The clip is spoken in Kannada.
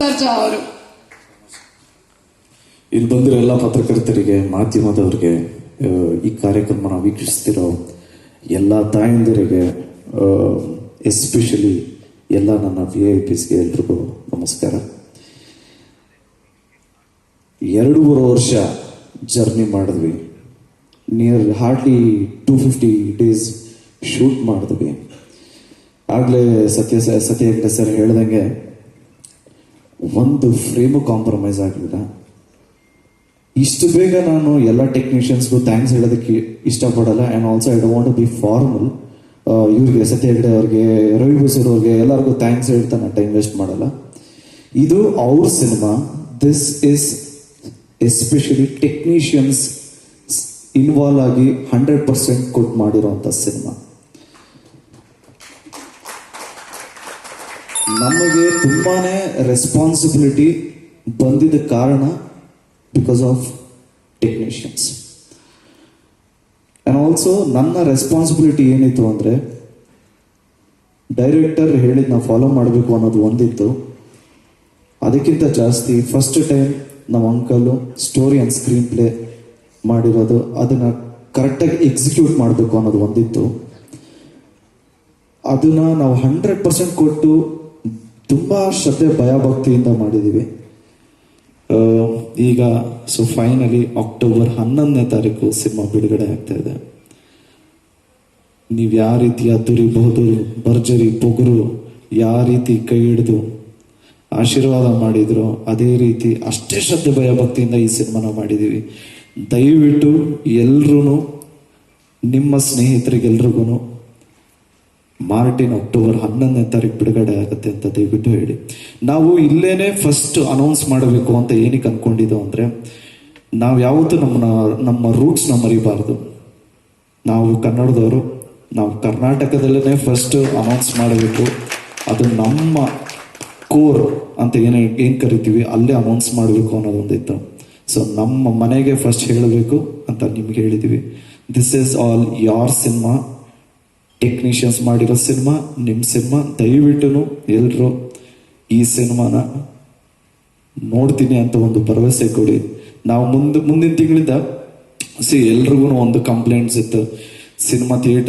ಅವರು. ಇಲ್ಲಿ ಬಂದಿರೋ ಎಲ್ಲ ಪತ್ರಕರ್ತರಿಗೆ, ಮಾಧ್ಯಮದವರಿಗೆ ಈ ಕಾರ್ಯಕ್ರಮನ ವೀಕ್ಷಿಸ್ತಿರೋ ಎಲ್ಲ ತಾಯಂದಿರಿಗೆ ಎಸ್ಪೆಷಲಿ ಎಲ್ಲ ನನ್ನ ವಿ ಐ ಪಿಸ್ಗೆ ಎಲ್ರಿಗೂ ನಮಸ್ಕಾರ. ಎರಡೂವರೆ ವರ್ಷ ಜರ್ನಿ ಮಾಡಿದ್ವಿ. Near hardly two fifty days shoot ಮಾಡಿದ್ವಿ. ಆಗಲೇ ಸತ್ಯ ಸತ್ಯ ಸರ್ ಹೇಳ್ದಂಗೆ ಒಂದು ಫ್ರೇಮು ಕಾಂಪ್ರಮೈಸ್ ಆಗಲಿಲ್ಲ. ಇಷ್ಟು ಬೇಗ ನಾನು ಎಲ್ಲ ಟೆಕ್ನಿಷಿಯನ್ಸ್ಗೂ ಥ್ಯಾಂಕ್ಸ್ ಹೇಳೋದಕ್ಕೆ ಇಷ್ಟಪಡಲ್ಲ. And also I don't be formal ಇವ್ರಿಗೆ ಸತ್ಯ ಹೆಗಡೆ ಅವ್ರಿಗೆ, ರವಿ ಬಸೂರ್ ಅವ್ರಿಗೆ ಎಲ್ಲರಿಗೂ ಥ್ಯಾಂಕ್ಸ್ ಹೇಳ್ತಾ ನಾನು ಟೈಮ್ ವೇಸ್ಟ್ ಮಾಡಲ್ಲ. ಇದು ಅವ್ರ cinema this is especially technicians involve ಆಗಿ ಹಂಡ್ರೆಡ್ ಪರ್ಸೆಂಟ್ ಕೊಟ್ಟು ಮಾಡಿರೋಂಥ ಸಿನಿಮಾ ನಮಗೆ ತುಂಬಾನೇ ರೆಸ್ಪಾನ್ಸಿಬಿಲಿಟಿ ಬಂದಿದ್ದ ಕಾರಣ because of technicians and also ನನ್ನ ರೆಸ್ಪಾನ್ಸಿಬಿಲಿಟಿ ಏನಿತ್ತು ಅಂದರೆ ಡೈರೆಕ್ಟರ್ ಹೇಳಿದ್ದು ನಾವು ಫಾಲೋ ಮಾಡಬೇಕು ಅನ್ನೋದು ಒಂದಿತ್ತು. ಅದಕ್ಕಿಂತ ಜಾಸ್ತಿ ಫಸ್ಟ್ ಟೈಮ್ ನಮ್ಮ uncle story and screenplay ಮಾಡಿರೋದು, ಅದನ್ನು ಕರೆಕ್ಟಾಗಿ ಎಕ್ಸಿಕ್ಯೂಟ್ ಮಾಡಬೇಕು ಅನ್ನೋದು ಒಂದಿತ್ತು. ಅದನ್ನು ನಾವು ಹಂಡ್ರೆಡ್ ಪರ್ಸೆಂಟ್ ಕೊಟ್ಟು ತುಂಬಾ ಶ್ರದ್ಧೆ, ಭಯಭಕ್ತಿಯಿಂದ ಮಾಡಿದ್ದೀವಿ. ಈಗ ಸೊ ಫೈನಲಿ ಅಕ್ಟೋಬರ್ ಹನ್ನೊಂದನೇ ತಾರೀಕು ಸಿನಿಮಾ ಬಿಡುಗಡೆ ಆಗ್ತಾ ಇದೆ. ನೀವು ಯಾವ ರೀತಿ ಅದ್ದೂರಿಬಹುದು ಭರ್ಜರಿ ಬೊಗರು ಯಾವ ರೀತಿ ಕೈ ಹಿಡಿದು ಆಶೀರ್ವಾದ ಮಾಡಿದ್ರು ಅದೇ ರೀತಿ ಅಷ್ಟೇ ಶ್ರದ್ಧೆ, ಭಯಭಕ್ತಿಯಿಂದ ಈ ಸಿನಿಮಾನ ಮಾಡಿದ್ದೀವಿ. ದಯವಿಟ್ಟು ಎಲ್ರೂ ನಿಮ್ಮ ಸ್ನೇಹಿತರಿಗೆಲ್ರಿಗೂ ಮಾರ್ಟಿನ್ ಅಕ್ಟೋಬರ್ ಹನ್ನೊಂದನೇ ತಾರೀಕು ಬಿಡುಗಡೆ ಆಗುತ್ತೆ ಅಂತ ದಯವಿಟ್ಟು ಹೇಳಿ. ನಾವು ಇಲ್ಲೇನೆ ಫಸ್ಟ್ ಅನೌನ್ಸ್ ಮಾಡಬೇಕು ಅಂತ ಏನಕ್ಕೆ ಅಂದ್ಕೊಂಡಿದ್ದೋ ಅಂದ್ರೆ, ನಾವು ಯಾವತ್ತೂ ನಮ್ಮ ನಮ್ಮ ರೂಟ್ಸ್ನ ಮರಿಬಾರ್ದು. ನಾವು ಕನ್ನಡದವರು, ನಾವು ಕರ್ನಾಟಕದಲ್ಲೇ ಫಸ್ಟ್ ಅನೌನ್ಸ್ ಮಾಡಬೇಕು. ಅದು ನಮ್ಮ ಕೋರ್ ಅಂತ ಏನು ಏನು ಕರಿತೀವಿ, ಅಲ್ಲೇ ಅನೌನ್ಸ್ ಮಾಡಬೇಕು ಅನ್ನೋದೊಂದಿತ್ತು ಸೊ ನಮ್ಮ ಮನೆಗೆ ಫಸ್ಟ್ ಹೇಳಬೇಕು ಅಂತ ನಿಮ್ಗೆ ಹೇಳಿದ್ದೀವಿ this is all your cinema technicians ಮಾಡಿರೋ ಸಿನಿಮಾ ನಿಮ್ಮ ಸಿನಿಮಾ ದಯವಿಟ್ಟು ಎಲ್ಲರೂ ಈ ಸಿನಿಮಾನ ನೋಡ್ತೀನಿ ಅಂತ ಒಂದು ಭರವಸೆ ಕೊಡಿ. ನಾವು ಮುಂದೆ, ಮುಂದಿನ ತಿಂಗಳಿಂದ ಸಿ ಎಲ್ರಿಗೂ ಒಂದು ಕಂಪ್ಲೇಂಟ್ಸ್ ಇತ್ತು. Cinema theatre